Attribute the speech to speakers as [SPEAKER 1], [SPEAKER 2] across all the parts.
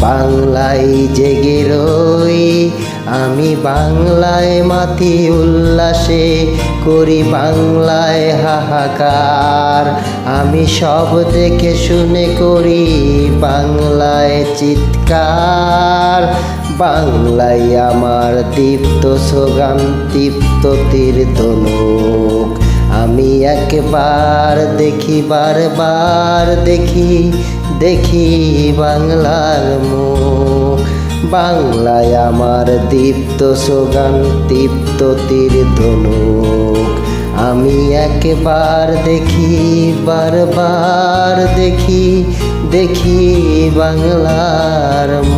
[SPEAKER 1] বাংলায় জেগে রই। আমি বাংলায় মাতি উল্লাসে করি বাংলায় হাহাকার। আমি সব দেখে শুনে করি বাংলায় চিৎকার। বাংলায় আমার দীপ্ত সোগান দীপ্ত তীর ধনুক। আমি একবার দেখি, বারবার দেখি দেখি বাংলার মুখ। বাংলায় আমার দীপ্ত সোগান দীপ্ত তীর ধনুক। আমি একবার দেখি, বারবার দেখি দেখি বাংলার মুখ।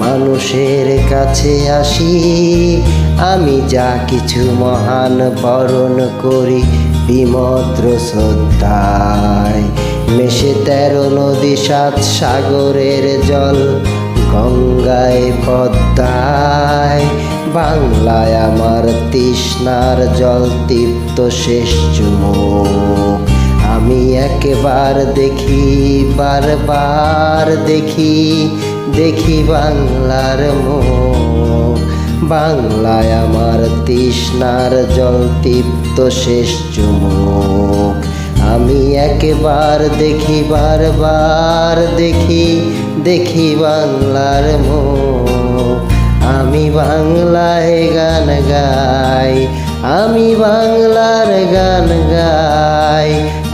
[SPEAKER 1] মানুষের কাছে আসি, আমি যা কিছু মহান বরণ করি বিমদ্র শ্রদ্ধায়। মেশে তেরো নদী, সাত সাগরের জল গঙ্গায় পদ্মায়। বাংলায় আমার তৃষ্ণার জল তৃপ্ত শেষ চুমুক আমি একবার দেখি, বারবার দেখি দেখি বাংলার মুখ। বাংলায় আমার তৃষ্ণার জল তৃপ্ত শেষ চুমুক। আমি একবার দেখি, বারবার দেখি দেখি বাংলার মুখ। আমি বাংলায় গান গাই, আমি বাংলার গান গাই।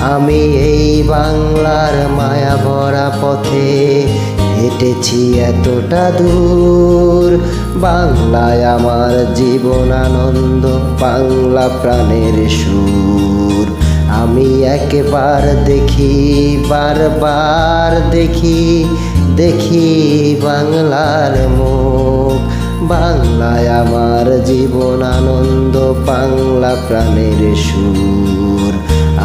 [SPEAKER 1] আমি এই বাংলার মায়া ভরা পথে হেঁটেছি এতটা দূর। বাংলায় আমার জীবন আনন্দ, বাংলা প্রাণের সুর। আমি একবার দেখি, বারবার দেখি দেখি বাংলার মুখ। বাংলায় আমার জীবন আনন্দ, বাংলা প্রাণের সুর।